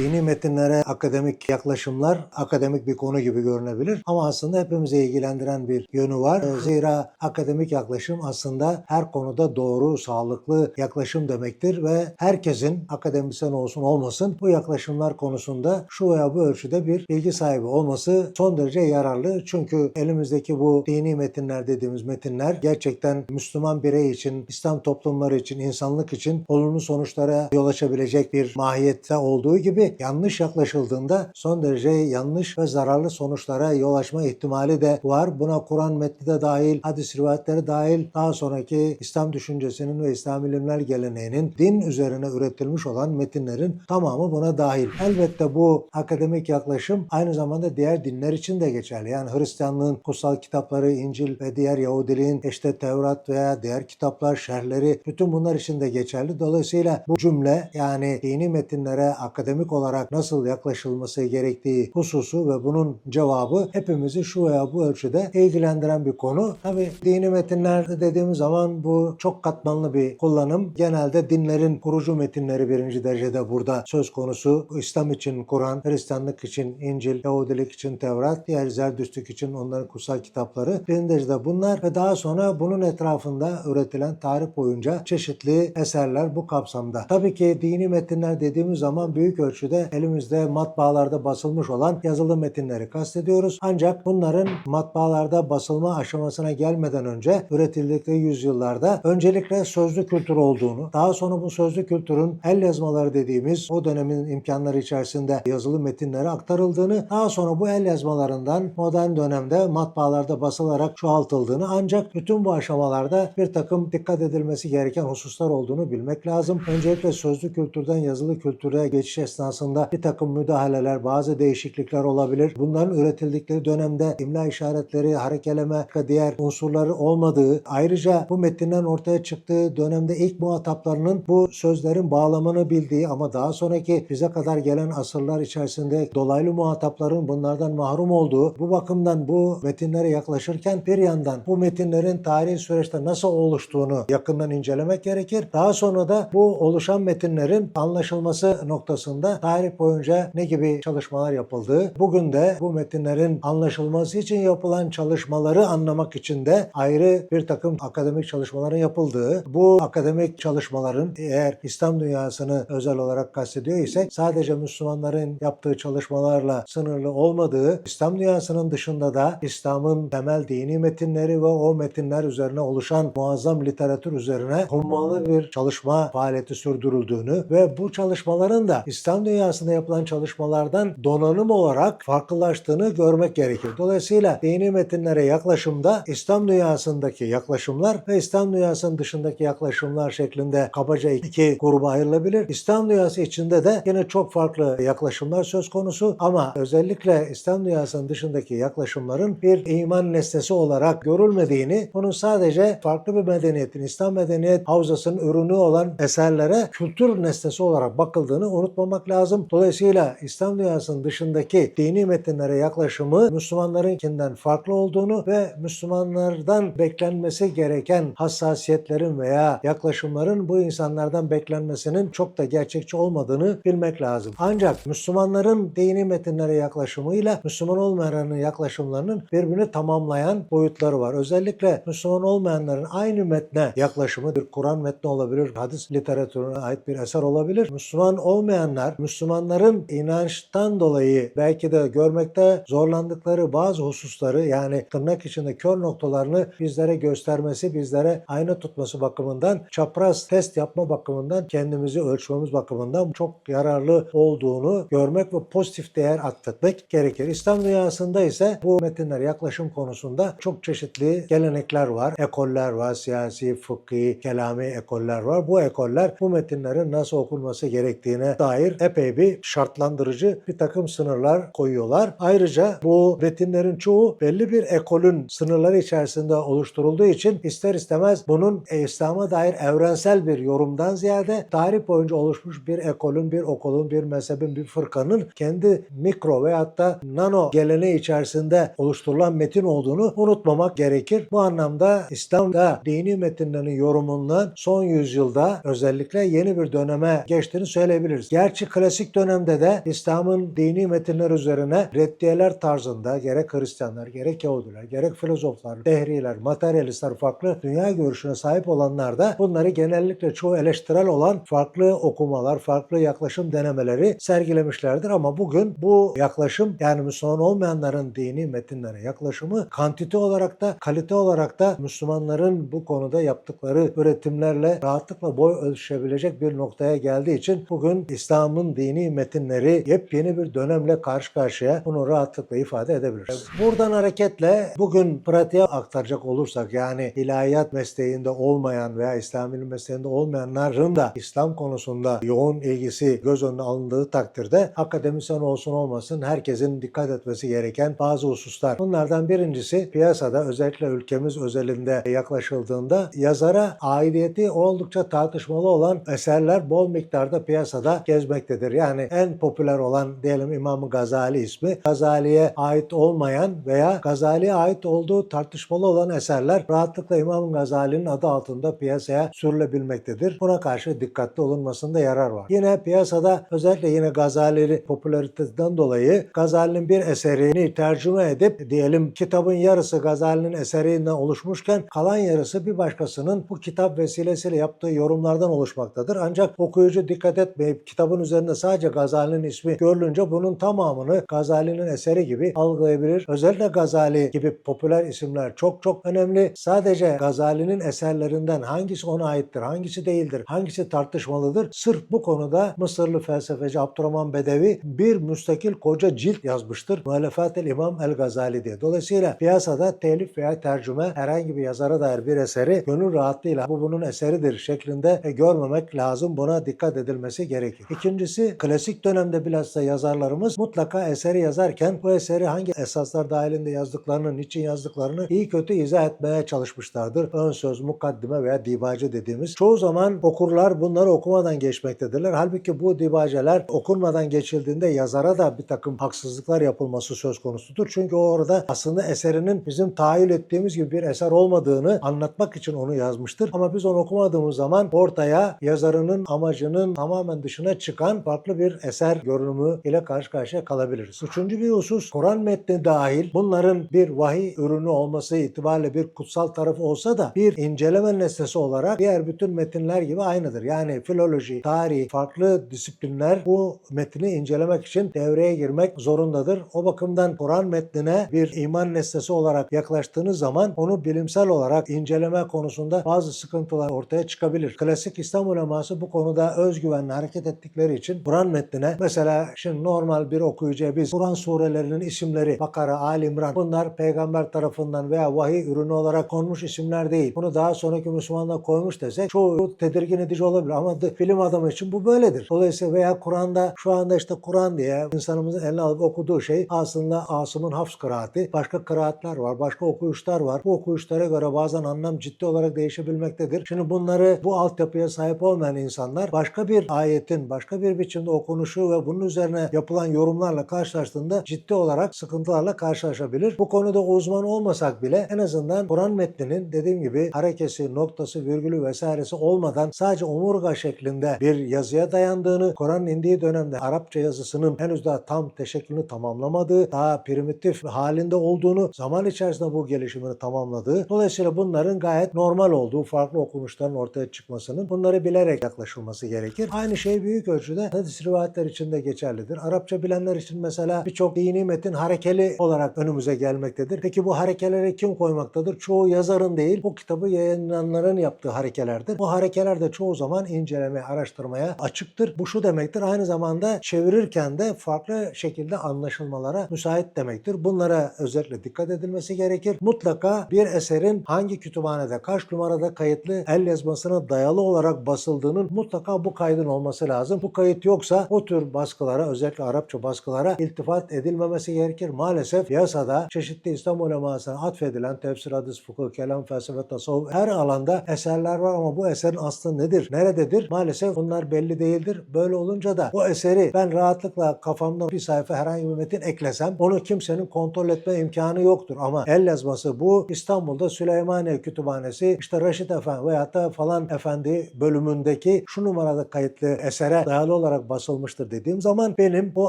Dini metinlere akademik yaklaşımlar akademik bir konu gibi görünebilir ama aslında hepimizi ilgilendiren bir yönü var. Ee, Zira akademik yaklaşım aslında her konuda doğru, sağlıklı yaklaşım demektir ve herkesin akademisyen olsun olmasın bu yaklaşımlar konusunda şu veya bu ölçüde bir bilgi sahibi olması son derece yararlı. Çünkü elimizdeki bu dini metinler dediğimiz metinler gerçekten Müslüman birey için, İslam toplumları için, insanlık için olumlu sonuçlara yol açabilecek bir mahiyette olduğu gibi yanlış yaklaşıldığında son derece yanlış ve zararlı sonuçlara yol açma ihtimali de var. Buna Kur'an metni de dahil, hadis rivayetleri dahil, daha sonraki İslam düşüncesinin ve İslam ilimler geleneğinin din üzerine üretilmiş olan metinlerin tamamı buna dahil. Elbette bu akademik yaklaşım aynı zamanda diğer dinler için de geçerli. Yani Hristiyanlığın kutsal kitapları, İncil ve diğer Yahudiliğin işte Tevrat veya diğer kitaplar, şerhleri bütün bunlar için de geçerli. Dolayısıyla bu cümle yani dini metinlere akademik olarak nasıl yaklaşılması gerektiği hususu ve bunun cevabı hepimizi şu veya bu ölçüde ilgilendiren bir konu. Tabi dini metinler dediğimiz zaman bu çok katmanlı bir kullanım. Genelde dinlerin kurucu metinleri birinci derecede burada söz konusu. İslam için Kur'an, Hristiyanlık için İncil, Yahudilik için Tevrat, diğer Zerdüştlük için onların kutsal kitapları. Birinci derecede bunlar ve daha sonra bunun etrafında üretilen tarih boyunca çeşitli eserler bu kapsamda. Tabii ki dini metinler dediğimiz zaman büyük ölçüde elimizde matbaalarda basılmış olan yazılı metinleri kastediyoruz. Ancak bunların matbaalarda basılma aşamasına gelmeden önce üretildikleri yüzyıllarda öncelikle sözlü kültür olduğunu, daha sonra bu sözlü kültürün el yazmaları dediğimiz o dönemin imkanları içerisinde yazılı metinlere aktarıldığını, daha sonra bu el yazmalarından modern dönemde matbaalarda basılarak çoğaltıldığını ancak bütün bu aşamalarda bir takım dikkat edilmesi gereken hususlar olduğunu bilmek lazım. Öncelikle sözlü kültürden yazılı kültüre geçiş esnasında bir takım müdahaleler, bazı değişiklikler olabilir. Bunların üretildikleri dönemde imla işaretleri, harekeleme diğer unsurları olmadığı, ayrıca bu metninden ortaya çıktığı dönemde ilk muhataplarının bu sözlerin bağlamını bildiği ama daha sonraki bize kadar gelen asırlar içerisinde dolaylı muhatapların bunlardan mahrum olduğu, bu bakımdan bu metinlere yaklaşırken bir yandan bu metinlerin tarihi süreçte nasıl oluştuğunu yakından incelemek gerekir. Daha sonra da bu oluşan metinlerin anlaşılması noktasında tarih boyunca ne gibi çalışmalar yapıldığı, bugün de bu metinlerin anlaşılması için yapılan çalışmaları anlamak için de ayrı bir takım akademik çalışmaların yapıldığı, bu akademik çalışmaların eğer İslam dünyasını özel olarak kastediyor isek sadece Müslümanların yaptığı çalışmalarla sınırlı olmadığı, İslam dünyasının dışında da İslam'ın temel dini metinleri ve o metinler üzerine oluşan muazzam literatür üzerine hummalı bir çalışma faaliyeti sürdürüldüğünü ve bu çalışmaların da İslam dünyasında yapılan çalışmalardan donanım olarak farklılaştığını görmek gerekir. Dolayısıyla dini metinlere yaklaşımda İslam dünyasındaki yaklaşımlar ve İslam dünyasının dışındaki yaklaşımlar şeklinde kabaca iki gruba ayrılabilir. İslam dünyası içinde de yine çok farklı yaklaşımlar söz konusu ama özellikle İslam dünyasının dışındaki yaklaşımların bir iman nesnesi olarak görülmediğini, bunun sadece farklı bir medeniyetin, İslam medeniyet havzasının ürünü olan eserlere kültür nesnesi olarak bakıldığını unutmamak lazım. Dolayısıyla İslam dünyasının dışındaki dini metinlere yaklaşımı Müslümanlarınkinden farklı olduğunu ve Müslümanlardan beklenmesi gereken hassasiyetlerin veya yaklaşımların bu insanlardan beklenmesinin çok da gerçekçi olmadığını bilmek lazım. Ancak Müslümanların dini metinlere yaklaşımıyla Müslüman olmayanların yaklaşımlarının birbirini tamamlayan boyutları var. Özellikle Müslüman olmayanların aynı metne yaklaşımı bir Kur'an metni olabilir, hadis literatürüne ait bir eser olabilir. Müslüman olmayanlar, Müslümanların inançtan dolayı belki de görmekte zorlandıkları bazı hususları yani tırnak içinde kör noktalarını bizlere göstermesi, bizlere ayna tutması bakımından, çapraz test yapma bakımından, kendimizi ölçmemiz bakımından çok yararlı olduğunu görmek ve pozitif değer atfetmek gerekir. İslam dünyasında ise bu metinler yaklaşım konusunda çok çeşitli gelenekler var, ekoller var, siyasi, fıkhi, kelami ekoller var. Bu ekoller bu metinlerin nasıl okunması gerektiğine dair epey bir şartlandırıcı bir takım sınırlar koyuyorlar. Ayrıca bu metinlerin çoğu belli bir ekolün sınırları içerisinde oluşturulduğu için ister istemez bunun İslam'a dair evrensel bir yorumdan ziyade tarih boyunca oluşmuş bir ekolün, bir okulun, bir mezhebin, bir fırkanın kendi mikro veyahut da nano geleneği içerisinde oluşturulan metin olduğunu unutmamak gerekir. Bu anlamda İslam'da dini metinlerin yorumundan son yüzyılda özellikle yeni bir döneme geçtiğini söyleyebiliriz. Gerçi klasik klasik dönemde de İslam'ın dini metinler üzerine reddiyeler tarzında gerek Hristiyanlar, gerek Yahudiler, gerek filozoflar, dehriler, materyalistler farklı dünya görüşüne sahip olanlar da bunları genellikle çoğu eleştirel olan farklı okumalar, farklı yaklaşım denemeleri sergilemişlerdir. Ama bugün bu yaklaşım yani Müslüman olmayanların dini metinlere yaklaşımı kantite olarak da kalite olarak da Müslümanların bu konuda yaptıkları üretimlerle rahatlıkla boy ölçüşebilecek bir noktaya geldiği için bugün İslam'ın dini metinleri yepyeni bir dönemle karşı karşıya bunu rahatlıkla ifade edebiliriz. Buradan hareketle bugün pratiğe aktaracak olursak yani ilahiyat mesleğinde olmayan veya İslami mesleğinde olmayanların da İslam konusunda yoğun ilgisi göz önüne alındığı takdirde akademisyen olsun olmasın herkesin dikkat etmesi gereken bazı hususlar. Bunlardan birincisi piyasada özellikle ülkemiz özelinde yaklaşıldığında yazara aidiyeti oldukça tartışmalı olan eserler bol miktarda piyasada gezmektedir. Yani en popüler olan diyelim İmam Gazali ismi Gazali'ye ait olmayan veya Gazali'ye ait olduğu tartışmalı olan eserler rahatlıkla İmam Gazali'nin adı altında piyasaya sürülebilmektedir. Buna karşı dikkatli olunmasında yarar var. Yine piyasada özellikle yine Gazali popülaritesinden dolayı Gazali'nin bir eserini tercüme edip diyelim kitabın yarısı Gazali'nin eserinden oluşmuşken kalan yarısı bir başkasının bu kitap vesilesiyle yaptığı yorumlardan oluşmaktadır. Ancak okuyucu dikkat etmeyip kitabın üzerinde sadece Gazali'nin ismi görülünce bunun tamamını Gazali'nin eseri gibi algılayabilir. Özellikle Gazali gibi popüler isimler çok çok önemli. Sadece Gazali'nin eserlerinden hangisi ona aittir, hangisi değildir, hangisi tartışmalıdır? Sırf bu konuda Mısırlı felsefeci Abdurrahman Bedevi bir müstakil koca cilt yazmıştır. Muhalefet-el İmam el Gazali diye. Dolayısıyla piyasada telif veya tercüme herhangi bir yazara dair bir eseri gönül rahatlığıyla bu bunun eseridir şeklinde e, görmemek lazım. Buna dikkat edilmesi gerekir. İkincisi klasik dönemde bilhassa yazarlarımız mutlaka eseri yazarken bu eseri hangi esaslar dahilinde yazdıklarını, niçin yazdıklarını iyi kötü izah etmeye çalışmışlardır. Ön söz, mukaddime veya dibacı dediğimiz. Çoğu zaman okurlar bunları okumadan geçmektedirler. Halbuki bu dibaceler okunmadan geçildiğinde yazara da bir takım haksızlıklar yapılması söz konusudur. Çünkü o orada aslında eserinin bizim tahayyül ettiğimiz gibi bir eser olmadığını anlatmak için onu yazmıştır. Ama biz onu okumadığımız zaman ortaya yazarının amacının tamamen dışına çıkan farklı bir eser görünümü ile karşı karşıya kalabiliriz. Üçüncü bir husus Kur'an metni dahil bunların bir vahiy ürünü olması itibariyle bir kutsal tarafı olsa da bir inceleme nesnesi olarak diğer bütün metinler gibi aynıdır. Yani filoloji, tarih, farklı disiplinler bu metni incelemek için devreye girmek zorundadır. O bakımdan Kur'an metnine bir iman nesnesi olarak yaklaştığınız zaman onu bilimsel olarak inceleme konusunda bazı sıkıntılar ortaya çıkabilir. Klasik İslam uleması bu konuda özgüvenle hareket ettikleri için Kur'an metnine mesela şimdi normal bir okuyucuya biz Kur'an surelerinin isimleri Bakara, Ali İmran bunlar peygamber tarafından veya vahiy ürünü olarak konmuş isimler değil. Bunu daha sonraki Müslümanlar koymuş desek çoğu tedirgin edici olabilir ama bilim adamı için bu böyledir. Dolayısıyla veya Kur'an'da şu anda işte Kur'an diye insanımızın eline alıp okuduğu şey aslında Asım'ın hafs kıraati. Başka kıraatler var, başka okuyuşlar var. Bu okuyuşlara göre bazen anlam ciddi olarak değişebilmektedir. Şimdi bunları bu altyapıya sahip olmayan insanlar başka bir ayetin başka bir biçimde okunuşu ve bunun üzerine yapılan yorumlarla karşılaştığında ciddi olarak sıkıntılarla karşılaşabilir. Bu konuda uzman olmasak bile en azından Kur'an metninin dediğim gibi harekesi, noktası, virgülü vesairesi olmadan sadece omurga şeklinde bir yazıya dayandığını, Kur'an'ın indiği dönemde Arapça yazısının henüz daha tam teşekkülünü tamamlamadığı, daha primitif halinde olduğunu, zaman içerisinde bu gelişimini tamamladığı, dolayısıyla bunların gayet normal olduğu, farklı okunuşların ortaya çıkmasının bunları bilerek yaklaşılması gerekir. Aynı şey büyük ölçüde hadis rivayetler için de geçerlidir. Arapça bilenler için mesela birçok dini metin harekeli olarak önümüze gelmektedir. Peki bu harekeleri kim koymaktadır? Çoğu yazarın değil, bu kitabı yayınlayanların yaptığı harekelerdir. Bu harekeler de çoğu zaman incelemeye, araştırmaya açıktır. Bu şu demektir, aynı zamanda çevirirken de farklı şekilde anlaşılmalara müsait demektir. Bunlara özellikle dikkat edilmesi gerekir. Mutlaka bir eserin hangi kütüphanede, kaç numarada kayıtlı el yazmasına dayalı olarak basıldığının mutlaka bu kaydın olması lazım. Bu kayıt yoksa o tür baskılara, özellikle Arapça baskılara iltifat edilmemesi gerekir. Maalesef piyasada çeşitli İslam ulemasına atfedilen tefsir, hadis, fıkıh, kelam, felsefe, tasavvuf her alanda eserler var ama bu eserin aslı nedir, nerededir? Maalesef bunlar belli değildir. Böyle olunca da o eseri ben rahatlıkla kafamdan bir sayfa herhangi bir metin eklesem onu kimsenin kontrol etme imkanı yoktur. Ama el yazması bu İstanbul'da Süleymaniye Kütüphanesi işte Reşit Efendi veyahut da falan efendi bölümündeki şu numarada kayıtlı esere dayalı olarak olarak basılmıştır dediğim zaman benim o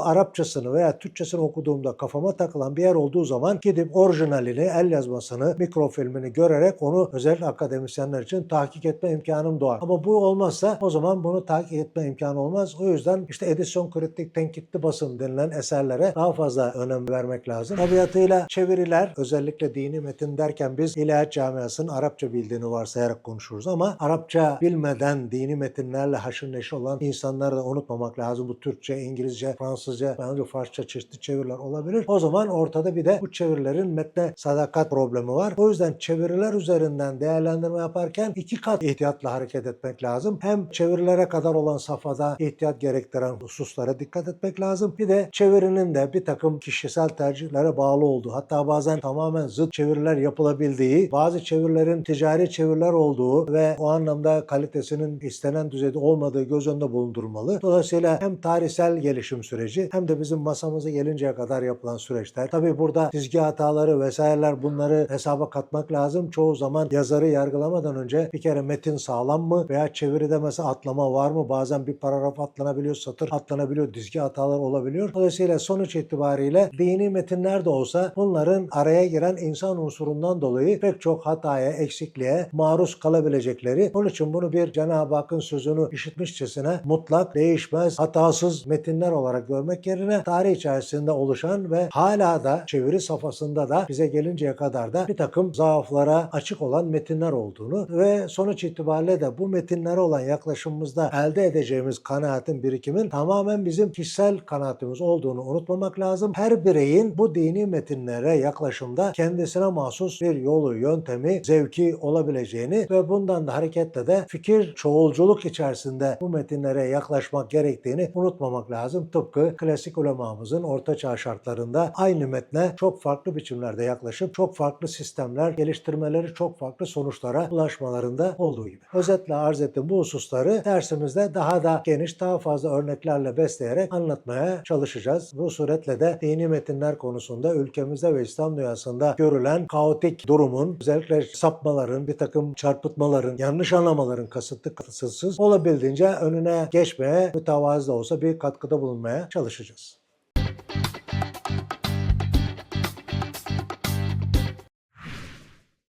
Arapçasını veya Türkçesini okuduğumda kafama takılan bir yer olduğu zaman gidip orijinalini, el yazmasını, mikrofilmini görerek onu özellikle akademisyenler için tahkik etme imkanım doğar. Ama bu olmazsa o zaman bunu tahkik etme imkanı olmaz. O yüzden işte edisyon kritik tenkitli basım denilen eserlere daha fazla önem vermek lazım. Tabiatıyla çeviriler özellikle dini metin derken biz İlahiyat Camiası'nın Arapça bildiğini varsayarak konuşuruz ama Arapça bilmeden dini metinlerle haşır neşir olan insanları da unutmamak lazım. Bu Türkçe, İngilizce, Fransızca, bence Farsça çeşitli çeviriler olabilir. O zaman ortada bir de bu çevirilerin metne sadakat problemi var. O yüzden çeviriler üzerinden değerlendirme yaparken iki kat ihtiyatla hareket etmek lazım. Hem çevirilere kadar olan safhada ihtiyat gerektiren hususlara dikkat etmek lazım. Bir de çevirinin de bir takım kişisel tercihlere bağlı olduğu hatta bazen tamamen zıt çeviriler yapılabildiği, bazı çevirilerin ticari çeviriler olduğu ve o anlamda kalitesinin istenen düzeyde olmadığı göz önünde bulundurmalı. Dolayısıyla hem tarihsel gelişim süreci hem de bizim masamıza gelinceye kadar yapılan süreçler. Tabii burada dizgi hataları vesaireler bunları hesaba katmak lazım. Çoğu zaman yazarı yargılamadan önce bir kere metin sağlam mı veya çeviride mesela atlama var mı? Bazen bir paragraf atlanabiliyor, satır atlanabiliyor, dizgi hatalar olabiliyor. Dolayısıyla sonuç itibariyle dini metinler de olsa bunların araya giren insan unsurundan dolayı pek çok hataya, eksikliğe maruz kalabilecekleri. Onun için bunu bir Cenab-ı Hakk'ın sözünü işitmişçesine mutlak, değişmez, hatasız metinler olarak görmek yerine tarih içerisinde oluşan ve hala da çeviri safhasında da bize gelinceye kadar da bir takım zaaflara açık olan metinler olduğunu ve sonuç itibariyle de bu metinlere olan yaklaşımımızda elde edeceğimiz kanaatin birikimin tamamen bizim kişisel kanaatimiz olduğunu unutmamak lazım. Her bireyin bu dini metinlere yaklaşımda kendisine mahsus bir yolu, yöntemi, zevki olabileceğini ve bundan da hareketle de fikir çoğulculuk içerisinde bu metinlere yaklaşmak gerektiğini unutmamak lazım. Tıpkı klasik ulemamızın orta çağ şartlarında aynı metne çok farklı biçimlerde yaklaşıp çok farklı sistemler geliştirmeleri çok farklı sonuçlara ulaşmalarında olduğu gibi. Özetle arz ettiğim bu hususları dersimizde daha da geniş, daha fazla örneklerle besleyerek anlatmaya çalışacağız. Bu suretle de dini metinler konusunda ülkemizde ve İslam dünyasında görülen kaotik durumun, özellikle sapmaların, bir takım çarpıtmaların, yanlış anlamaların kasıtlı kasıtsız olabildiğince önüne geçmeye mütevazi de olsa bir katkıda bulunmaya çalışacağız.